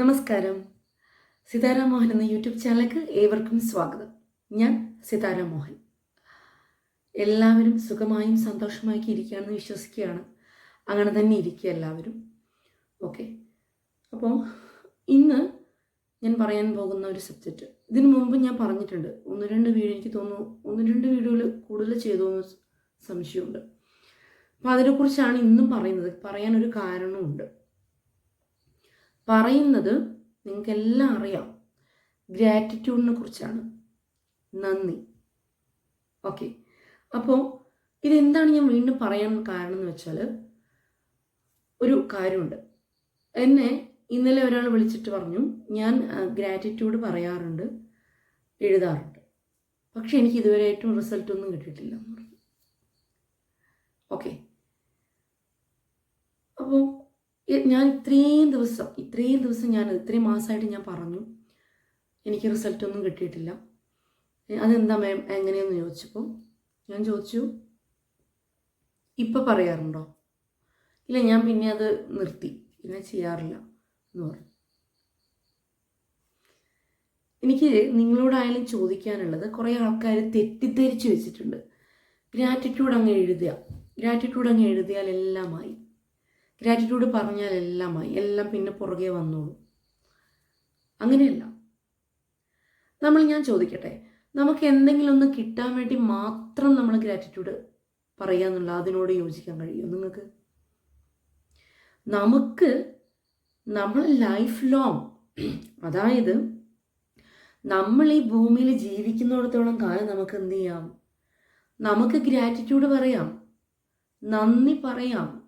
നമസ്കാരം. സിതാര മോഹൻ എന്ന യൂട്യൂബ് ചാനലിലേക്ക് ഏവർക്കും സ്വാഗതം. ഞാൻ സിതാര മോഹൻ എല്ലാവരും സുഖമായും സന്തോഷമാക്കി ഇരിക്കുകയാണെന്ന് വിശ്വസിക്കുകയാണ്. അങ്ങനെ തന്നെ ഇരിക്കുക എല്ലാവരും. ഓക്കെ. അപ്പോൾ ഇന്ന് ഞാൻ പറയാൻ പോകുന്ന ഒരു സബ്ജക്റ്റ് ഇതിനു മുമ്പ് ഞാൻ പറഞ്ഞിട്ടുണ്ട്. ഒന്ന് രണ്ട് വീഡിയോ എനിക്ക് തോന്നുന്നു ഒന്ന് രണ്ട് വീഡിയോയിൽ കൂടുതൽ ചെയ്തു സംശയമുണ്ട്. അപ്പോൾ അതിനെക്കുറിച്ചാണ് ഇന്നും പറയുന്നത്. പറയാനൊരു കാരണമുണ്ട് പറയുന്നത് നിങ്ങൾക്കെല്ലാം അറിയാം. ഗ്രാറ്റിറ്റ്യൂഡിനെ കുറിച്ചാണ്. നന്ദി. ഓക്കെ അപ്പോൾ ഇതെന്താണ് ഞാൻ വീണ്ടും പറയാൻ കാരണം എന്ന് വെച്ചാൽ ഒരു കാര്യമുണ്ട്. എന്നെ ഇന്നലെ ഒരാൾ വിളിച്ചിട്ട് പറഞ്ഞു ഞാൻ ഗ്രാറ്റിറ്റ്യൂഡ് പറയാറുണ്ട് എഴുതാറുണ്ട്. പക്ഷെ എനിക്ക് ഇതുവരെ ഏറ്റവും റിസൾട്ട് ഒന്നും കിട്ടിയിട്ടില്ല എന്ന് പറഞ്ഞു. ഓക്കെ അപ്പോൾ ഞാൻ ഇത്രയും ദിവസം ഇത്രയും ദിവസം ഞാൻ ഇത്രയും മാസമായിട്ട് ഞാൻ പറഞ്ഞു. എനിക്ക് റിസൾട്ടൊന്നും കിട്ടിയിട്ടില്ല. അതെന്താ മാം എങ്ങനെയെന്ന് ചോദിച്ചപ്പോൾ ഞാൻ ചോദിച്ചു ഇപ്പം പറയാറുണ്ടോ? ഇല്ല ഞാൻ പിന്നെ അത് നിർത്തി. പിന്നെ ചെയ്യാറില്ല എന്ന് പറഞ്ഞു. എനിക്ക് നിങ്ങളോടായാലും ചോദിക്കാനുള്ളത് കുറേ ആൾക്കാർ തെറ്റിദ്ധരിച്ച് വെച്ചിട്ടുണ്ട്. ഗ്രാറ്റിറ്റ്യൂഡ് അങ്ങ് എഴുതുക. ഗ്രാറ്റിറ്റ്യൂഡ് അങ്ങ് എഴുതിയാൽ എല്ലാമായി. ഗ്രാറ്റിറ്റ്യൂഡ് പറഞ്ഞാൽ എല്ലാമായി. എല്ലാം പിന്നെ പുറകെ വന്നോളൂ. അങ്ങനെയല്ല. നമ്മൾ ഞാൻ ചോദിക്കട്ടെ നമുക്ക് എന്തെങ്കിലും ഒന്ന് കിട്ടാൻ വേണ്ടി മാത്രം നമ്മൾ ഗ്രാറ്റിറ്റ്യൂഡ് പറയുക എന്നുള്ള അതിനോട് യോജിക്കാൻ കഴിയുമോ നിങ്ങൾക്ക്? നമുക്ക് നമ്മൾ ലൈഫ് ലോങ് അതായത് നമ്മൾ ഈ ഭൂമിയിൽ ജീവിക്കുന്നിടത്തോളം കാലം നമുക്ക് എന്ത് ചെയ്യാം? നമുക്ക് ഗ്രാറ്റിറ്റ്യൂഡ് പറയാം. നന്ദി പറയാം.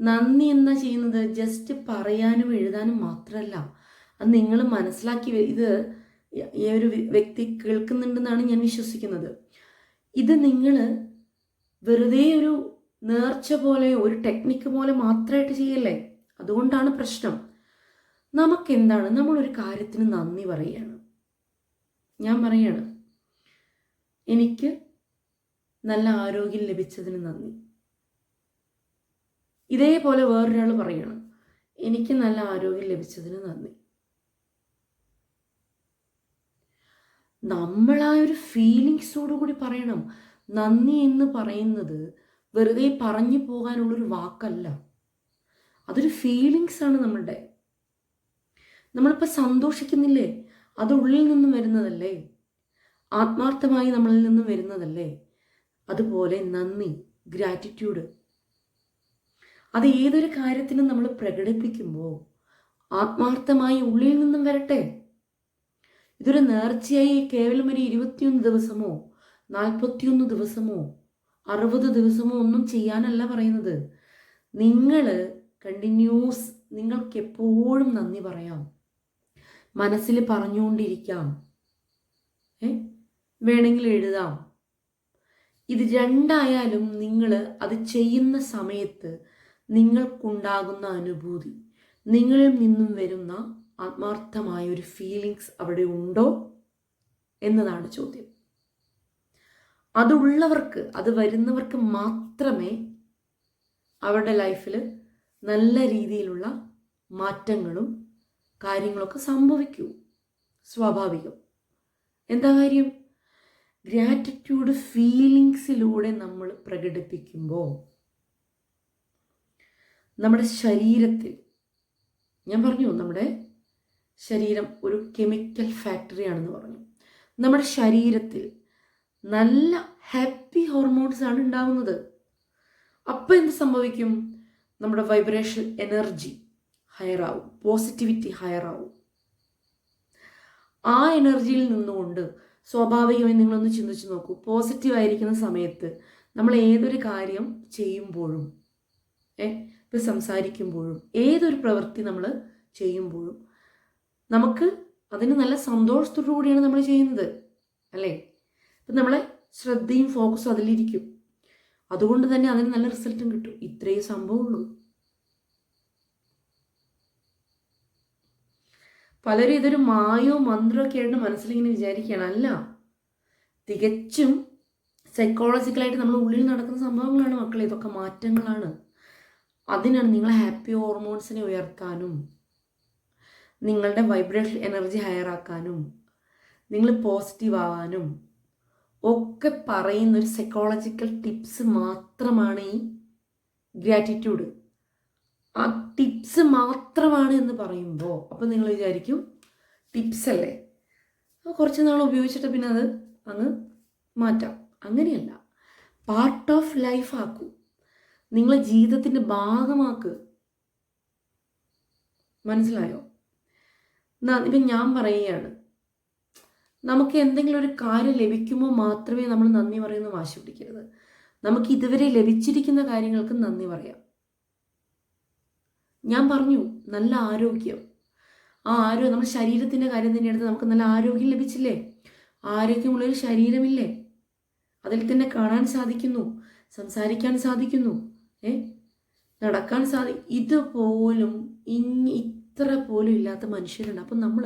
നന്ദി എന്നാ ചെയ്യുന്നത്? ജസ്റ്റ് പറയാനും എഴുതാനും മാത്രമല്ല അത് നിങ്ങൾ മനസ്സിലാക്കി ഇത് ഈ ഒരു വ്യക്തി കേൾക്കുന്നുണ്ടെന്നാണ് ഞാൻ വിശ്വസിക്കുന്നത്. ഇത് നിങ്ങൾ വെറുതെ ഒരു നേർച്ച പോലെ ഒരു ടെക്നിക്ക് പോലെ മാത്രമായിട്ട് ചെയ്യല്ലേ? അതുകൊണ്ടാണ് പ്രശ്നം. നമുക്കെന്താണ്? നമ്മളൊരു കാര്യത്തിന് നന്ദി പറയുകയാണ് ഞാൻ പറയാണ് എനിക്ക് നല്ല ആരോഗ്യം ലഭിച്ചതിന് നന്ദി. ഇതേപോലെ വേറൊരാൾ പറയണം എനിക്ക് നല്ല ആരോഗ്യം ലഭിച്ചതിന് നന്ദി. നമ്മൾ ആ ഒരു ഫീലിങ്സോടുകൂടി പറയണം. നന്ദി എന്ന് പറയുന്നത് വെറുതെ പറഞ്ഞു പോകാനുള്ളൊരു വാക്കല്ല. അതൊരു ഫീലിങ്സ് ആണ് നമ്മളുടെ. നമ്മളിപ്പോൾ സന്തോഷിക്കുന്നില്ലേ? അത് ഉള്ളിൽ നിന്നും വരുന്നതല്ലേ? ആത്മാർത്ഥമായി നമ്മളിൽ നിന്നും വരുന്നതല്ലേ? അതുപോലെ നന്ദി ഗ്രാറ്റിറ്റ്യൂഡ് അത് ഏതൊരു കാര്യത്തിനും നമ്മൾ പ്രകടിപ്പിക്കുമ്പോൾ ആത്മാർത്ഥമായി ഉള്ളിൽ നിന്നും വരട്ടെ. ഇതൊരു നേർച്ചയായി കേവലം ഒരു ഇരുപത്തിയൊന്ന് ദിവസമോ നാൽപ്പത്തിയൊന്ന് ദിവസമോ അറുപത് ദിവസമോ ഒന്നും ചെയ്യാനല്ല പറയുന്നത്. നിങ്ങൾ കണ്ടിന്യൂസ് നിങ്ങൾക്ക് എപ്പോഴും നന്ദി പറയാം. മനസ്സിൽ പറഞ്ഞുകൊണ്ടിരിക്കാം. ഏ? വേണമെങ്കിൽ എഴുതാം. ഇത് രണ്ടായാലും നിങ്ങൾ അത് ചെയ്യുന്ന സമയത്ത് നിങ്ങൾക്കുണ്ടാകുന്ന അനുഭൂതി. നിങ്ങളിൽ നിന്നും വരുന്ന ആത്മാർത്ഥമായ ഒരു ഫീലിങ്സ് അവിടെ ഉണ്ടോ എന്നതാണ് ചോദ്യം. അതുള്ളവർക്ക് അത് വരുന്നവർക്ക് മാത്രമേ അവരുടെ ലൈഫിൽ നല്ല രീതിയിലുള്ള മാറ്റങ്ങളും കാര്യങ്ങളൊക്കെ സംഭവിക്കൂ. സ്വാഭാവികം. എന്താ കാര്യം? ഗ്രാറ്റിറ്റ്യൂഡ് ഫീലിങ്സിലൂടെ നമ്മൾ പ്രകടിപ്പിക്കുമ്പോൾ നമ്മുടെ ശരീരത്തിൽ ഞാൻ പറഞ്ഞു നമ്മുടെ ശരീരം ഒരു കെമിക്കൽ ഫാക്ടറിയാണെന്ന് പറഞ്ഞു. നമ്മുടെ ശരീരത്തിൽ നല്ല ഹാപ്പി ഹോർമോൺസ് ആണ് ഉണ്ടാവുന്നത്. അപ്പോൾ എന്ത് സംഭവിക്കും? നമ്മുടെ വൈബ്രേഷൻ എനർജി ഹയർ ആവും പോസിറ്റിവിറ്റി ഹയർ ആവും. ആ എനർജിയിൽ നിന്നുകൊണ്ട് സ്വാഭാവികമായി നിങ്ങളൊന്ന് ചിന്തിച്ച് നോക്കൂ. പോസിറ്റീവ് ആയിരിക്കുന്ന സമയത്ത് നമ്മൾ ഏതൊരു കാര്യം ചെയ്യുമ്പോഴും ഏ ഇപ്പം സംസാരിക്കുമ്പോഴും ഏതൊരു പ്രവൃത്തി നമ്മൾ ചെയ്യുമ്പോഴും നമുക്ക് അതിന് നല്ല സന്തോഷത്തോടു കൂടിയാണ് നമ്മൾ ചെയ്യുന്നത് അല്ലേ? അപ്പം നമ്മളെ ശ്രദ്ധയും ഫോക്കസും അതിലിരിക്കും. അതുകൊണ്ട് തന്നെ അതിന് നല്ല റിസൾട്ടും കിട്ടും. ഇത്രയും സംഭവമുള്ളൂ. പലരും ഇതൊരു മായോ മന്ത്രമൊക്കെ ആയിട്ട് മനസ്സിലിങ്ങനെ വിചാരിക്കുകയാണ്. അല്ല തികച്ചും സൈക്കോളജിക്കലായിട്ട് നമ്മൾ ഉള്ളിൽ നടക്കുന്ന സംഭവങ്ങളാണ് മക്കളെ. ഇതൊക്കെ മാറ്റങ്ങളാണ്. അതിനാണ് നിങ്ങളെ ഹാപ്പി ഹോർമോൺസിനെ ഉയർത്താനും നിങ്ങളുടെ വൈബ്രേഷൻ എനർജി ഹയർ ആക്കാനും നിങ്ങൾ പോസിറ്റീവ് ആവാനും ഒക്കെ പറയുന്ന ഒരു സൈക്കോളജിക്കൽ ടിപ്സ് മാത്രമാണ് ഈ ഗ്രാറ്റിറ്റ്യൂഡ് ആ ടിപ്സ് മാത്രമാണ് എന്ന് പറയുമ്പോൾ അപ്പോൾ നിങ്ങൾ വിചാരിക്കും ടിപ്സ് അല്ലേ? കുറച്ച് നാൾ ഉപയോഗിച്ചിട്ട് പിന്നെ അത് അങ്ങ് മാറ്റാം. അങ്ങനെയല്ല. പാർട്ട് ഓഫ് ലൈഫ് ആക്കൂ. നിങ്ങളെ ജീവിതത്തിന്റെ ഭാഗമാക്ക്. മനസ്സിലായോ? ഇപ്പം ഞാൻ പറയുകയാണ്. നമുക്ക് എന്തെങ്കിലും ഒരു കാര്യം ലഭിക്കുമ്പോൾ മാത്രമേ നമ്മൾ നന്ദി പറയുന്ന വാശി പിടിക്കരുത്. നമുക്ക് ഇതുവരെ ലഭിച്ചിരിക്കുന്ന കാര്യങ്ങൾക്ക് നന്ദി പറയാം. ഞാൻ പറഞ്ഞു നല്ല ആരോഗ്യം. ആ ആരോഗ്യം നമ്മുടെ ശരീരത്തിന്റെ കാര്യം തന്നെ എടുത്ത് നമുക്ക് നല്ല ആരോഗ്യം ലഭിച്ചില്ലേ? ആരോഗ്യമുള്ളൊരു ശരീരമില്ലേ? അതിൽ തന്നെ കാണാൻ സാധിക്കുന്നു സംസാരിക്കാൻ സാധിക്കുന്നു. ഏ? നടക്കാൻ സാധി ഇതുപോലും ഇനി ഇത്ര പോലും ഇല്ലാത്ത മനുഷ്യരുണ്ട്. അപ്പം നമ്മൾ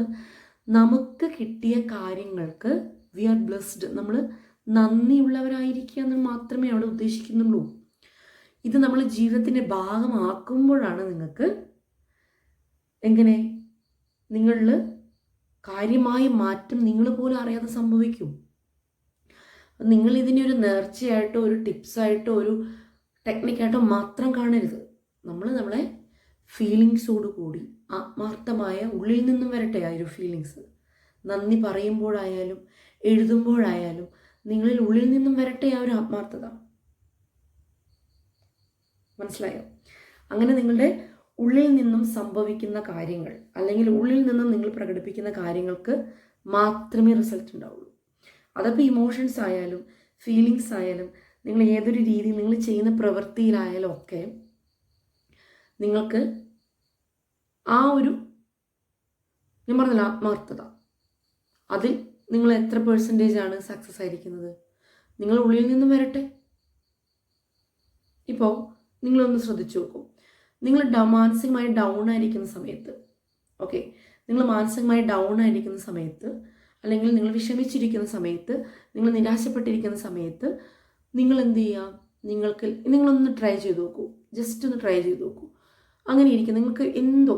നമുക്ക് കിട്ടിയ കാര്യങ്ങൾക്ക് വി ആർ ബ്ലെസ്ഡ്. നമ്മൾ നന്ദിയുള്ളവരായിരിക്കുക എന്ന് മാത്രമേ അവിടെ ഉദ്ദേശിക്കുന്നുള്ളൂ. ഇത് നമ്മൾ ജീവിതത്തിന്റെ ഭാഗമാക്കുമ്പോഴാണ് നിങ്ങൾക്ക് എങ്ങനെ? നിങ്ങളിൽ കാര്യമായ മാറ്റം നിങ്ങൾ പോലും അറിയാതെ സംഭവിക്കും. നിങ്ങൾ ഒരു നേർച്ചയായിട്ടോ ഒരു ടിപ്സായിട്ടോ ഒരു ടെക്നിക്കായിട്ടോ മാത്രം കാണരുത്. നമ്മൾ നമ്മളെ ഫീലിങ്സോട് കൂടി ആത്മാർത്ഥമായ ഉള്ളിൽ നിന്നും വരട്ടെ ആ ഒരു ഫീലിങ്സ് നന്ദി പറയുമ്പോഴായാലും എഴുതുമ്പോഴായാലും നിങ്ങളിൽ ഉള്ളിൽ നിന്നും വരട്ടെ ആ ഒരു ആത്മാർത്ഥത. മനസ്സിലായോ? അങ്ങനെ നിങ്ങളുടെ ഉള്ളിൽ നിന്നും സംഭവിക്കുന്ന കാര്യങ്ങൾ അല്ലെങ്കിൽ ഉള്ളിൽ നിന്നും നിങ്ങൾ പ്രകടിപ്പിക്കുന്ന കാര്യങ്ങൾക്ക് മാത്രമേ റിസൾട്ട് ഉണ്ടാവുള്ളൂ. അതപ്പോൾ ഇമോഷൻസ് ആയാലും ഫീലിങ്സ് ആയാലും നിങ്ങൾ ഏതൊരു രീതിയിൽ നിങ്ങൾ ചെയ്യുന്ന പ്രവൃത്തിയിലായാലും ഒക്കെ നിങ്ങൾക്ക് ആ ഒരു ഞാൻ പറഞ്ഞില്ല ആത്മാർത്ഥത. അതിൽ നിങ്ങൾ എത്ര പേഴ്സന്റേജ് ആണ് സക്സസ് ആയിരിക്കുന്നത്? നിങ്ങൾ ഉള്ളിൽ നിന്നും വരട്ടെ. ഇപ്പോൾ നിങ്ങളൊന്ന് ശ്രദ്ധിച്ചു നോക്കും. നിങ്ങൾ മാനസികമായി ഡൗൺ ആയിരിക്കുന്ന സമയത്ത് ഓക്കെ നിങ്ങൾ മാനസികമായി ഡൗൺ ആയിരിക്കുന്ന സമയത്ത് അല്ലെങ്കിൽ നിങ്ങൾ വിഷമിച്ചിരിക്കുന്ന സമയത്ത് നിങ്ങൾ നിരാശപ്പെട്ടിരിക്കുന്ന സമയത്ത് നിങ്ങൾ എന്ത് ചെയ്യുക നിങ്ങൾക്ക് നിങ്ങളൊന്ന് ട്രൈ ചെയ്ത് നോക്കൂ. ജസ്റ്റ് ഒന്ന് ട്രൈ ചെയ്ത് നോക്കൂ. അങ്ങനെ ഇരിക്കും. നിങ്ങൾക്ക് എന്തോ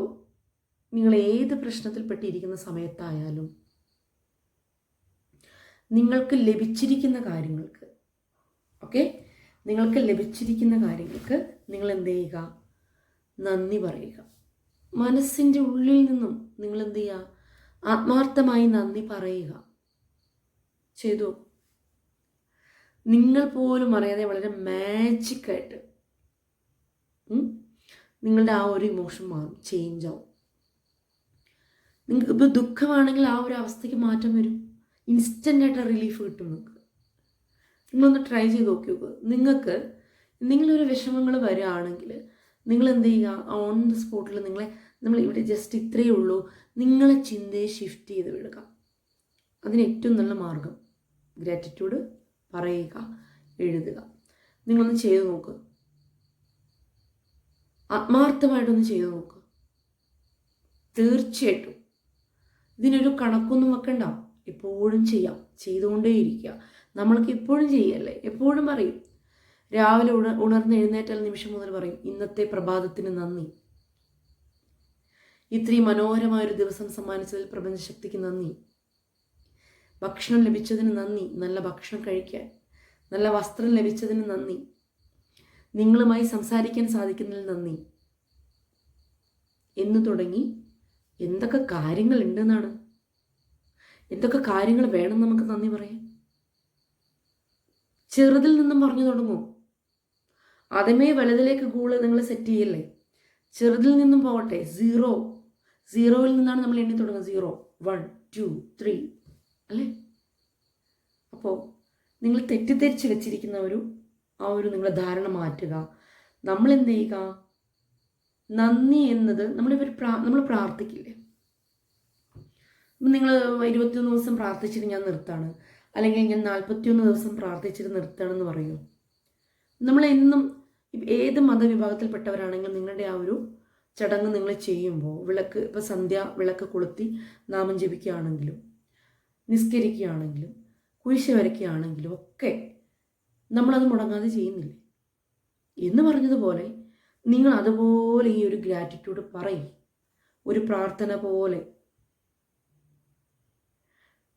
നിങ്ങൾ ഏത് പ്രശ്നത്തിൽപ്പെട്ടിരിക്കുന്ന സമയത്തായാലും നിങ്ങൾക്ക് ലഭിച്ചിരിക്കുന്ന കാര്യങ്ങൾക്ക് ഓക്കെ നിങ്ങൾക്ക് ലഭിച്ചിരിക്കുന്ന കാര്യങ്ങൾക്ക് നിങ്ങൾ എന്ത് ചെയ്യുക? നന്ദി പറയുക. മനസ്സിന്റെ ഉള്ളിൽ നിന്നും നിങ്ങൾ എന്ത് ചെയ്യുക? ആത്മാർത്ഥമായി നന്ദി പറയുക. ചെയ്തു നിങ്ങൾ പോലും അറിയാതെ വളരെ മാജിക്കായിട്ട് നിങ്ങളുടെ ആ ഒരു ഇമോഷൻ മാറും ചേഞ്ച് ആവും. നിങ്ങൾക്ക് ഇപ്പോൾ ദുഃഖമാണെങ്കിൽ ആ ഒരു അവസ്ഥയ്ക്ക് മാറ്റം വരും. ഇൻസ്റ്റന്റ് ആയിട്ട് റിലീഫ് കിട്ടും നിങ്ങൾക്ക് നിങ്ങളൊന്ന് ട്രൈ ചെയ്ത് നോക്കി നോക്കുക നിങ്ങൾക്ക് നിങ്ങളൊരു വിഷമങ്ങൾ വരികയാണെങ്കിൽ നിങ്ങൾ എന്ത് ചെയ്യുക? ഓൺ ദ സ്പോട്ടിൽ നിങ്ങളെ നമ്മൾ ഇവിടെ ജസ്റ്റ് ഇത്രയേ ഉള്ളൂ. നിങ്ങളെ ചിന്തയെ ഷിഫ്റ്റ് ചെയ്ത് വിടുക. അതിന് ഏറ്റവും നല്ല മാർഗം. ഗ്രാറ്റിറ്റ്യൂഡ് പറയുക എഴുതുക. നിങ്ങളൊന്ന് ചെയ്ത് നോക്ക്. ആത്മാർത്ഥമായിട്ടൊന്ന് ചെയ്തു നോക്ക്. തീർച്ചയായിട്ടും. ഇതിനൊരു കണക്കൊന്നും വെക്കണ്ട. എപ്പോഴും ചെയ്യാം. ചെയ്തുകൊണ്ടേയിരിക്കുക. നമ്മൾക്ക് എപ്പോഴും ചെയ്യല്ലേ? എപ്പോഴും പറയും. രാവിലെ ഉണ ഉണർന്ന് എഴുന്നേറ്റാൽ നിമിഷം മുതൽ പറയും ഇന്നത്തെ പ്രഭാതത്തിന് നന്ദി. ഇത്രയും മനോഹരമായൊരു ദിവസം സമ്മാനിച്ചതിൽ പ്രപഞ്ചശക്തിക്ക് നന്ദി. ഭക്ഷണം ലഭിച്ചതിന് നന്ദി. നല്ല ഭക്ഷണം കഴിക്കാൻ. നല്ല വസ്ത്രം ലഭിച്ചതിന് നന്ദി. നിങ്ങളുമായി സംസാരിക്കാൻ സാധിക്കുന്നതിൽ നന്ദി. എന്ന് തുടങ്ങി. എന്തൊക്കെ കാര്യങ്ങൾ ഉണ്ടെന്നാണ് എന്തൊക്കെ കാര്യങ്ങൾ വേണം നമുക്ക് നന്ദി പറയാൻ? ചെറുതിൽ നിന്നും പറഞ്ഞു തുടങ്ങും ആദ്യമേ വലുതിലേക്ക് ഗൂൾ നിങ്ങൾ സെറ്റ് ചെയ്യല്ലേ? ചെറുതിൽ നിന്നും പോകട്ടെ. സീറോ. സീറോയിൽ നിന്നാണ് നമ്മൾ എണ്ണി തുടങ്ങുന്നത് സീറോ. One two three. അല്ലേ? അപ്പോൾ നിങ്ങൾ തെറ്റിദ്ധരിച്ച് വെച്ചിരിക്കുന്ന ഒരു ആ ഒരു നിങ്ങളെ ധാരണ മാറ്റുക. നമ്മൾ എന്ത് ചെയ്യുക? നന്ദി എന്നത് നമ്മളിവർ പ്രാ നമ്മൾ പ്രാർത്ഥിക്കില്ലേ? നിങ്ങൾ ഇരുപത്തിയൊന്ന് ദിവസം പ്രാർത്ഥിച്ചിട്ട് ഞാൻ നിർത്താണ് അല്ലെങ്കിൽ ഞാൻ നാൽപ്പത്തിയൊന്ന് ദിവസം പ്രാർത്ഥിച്ചിട്ട് നിർത്തണമെന്ന് പറയൂ. നമ്മൾ എന്നും ഏത് മതവിഭാഗത്തിൽപ്പെട്ടവരാണെങ്കിലും നിങ്ങളുടെ ആ ഒരു ചടങ്ങ് നിങ്ങൾ ചെയ്യുമ്പോൾ വിളക്ക് ഇപ്പോൾ സന്ധ്യ വിളക്ക് കൊളുത്തി നാമം ജപിക്കുകയാണെങ്കിലും നിസ്കരിക്കുകയാണെങ്കിലും കുരിശ് വരയ്ക്കുകയാണെങ്കിലും ഒക്കെ നമ്മളത് മുടങ്ങാതെ ചെയ്യുന്നില്ലേ? എന്ന് പറഞ്ഞതുപോലെ നിങ്ങൾ അതുപോലെ ഈ ഒരു ഗ്രാറ്റിറ്റ്യൂഡ് പറയും. ഒരു പ്രാർത്ഥന പോലെ.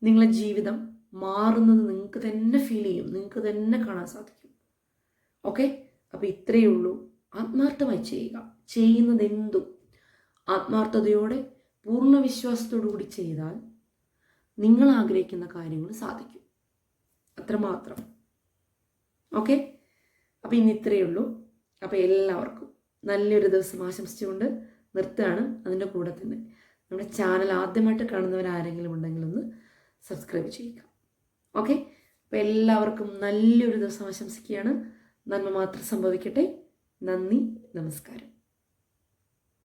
നിങ്ങളെ ജീവിതം മാറുന്നത് നിങ്ങൾക്ക് തന്നെ ഫീൽ ചെയ്യും. നിങ്ങൾക്ക് തന്നെ കാണാൻ സാധിക്കും. ഓക്കെ അപ്പോൾ ഇത്രയേ ഉള്ളൂ. ആത്മാർത്ഥമായി ചെയ്യുക. ചെയ്യുന്നത് എന്തും ആത്മാർത്ഥതയോടെ പൂർണ വിശ്വാസത്തോടു കൂടി ചെയ്താൽ നിങ്ങൾ ആഗ്രഹിക്കുന്ന കാര്യങ്ങൾ സാധിക്കും. അത്രമാത്രം. ഓക്കെ? അപ്പോൾ ഇന്ന് ഇത്രയേ ഉള്ളൂ. അപ്പോൾ എല്ലാവർക്കും നല്ലൊരു ദിവസം ആശംസിച്ചുകൊണ്ട് നിർത്തുകയാണ് അതിന്റെ കൂടെ തന്നെ. നമ്മുടെ ചാനൽ ആദ്യമായിട്ട് കാണുന്നവരാരെങ്കിലും ഉണ്ടെങ്കിൽ ഒന്ന് സബ്സ്ക്രൈബ് ചെയ്യുക. ഓക്കെ? അപ്പോൾ എല്ലാവർക്കും നല്ലൊരു ദിവസം ആശംസിക്കുകയാണ്. നന്മ മാത്രം സംഭവിക്കട്ടെ. നന്ദി നമസ്കാരം.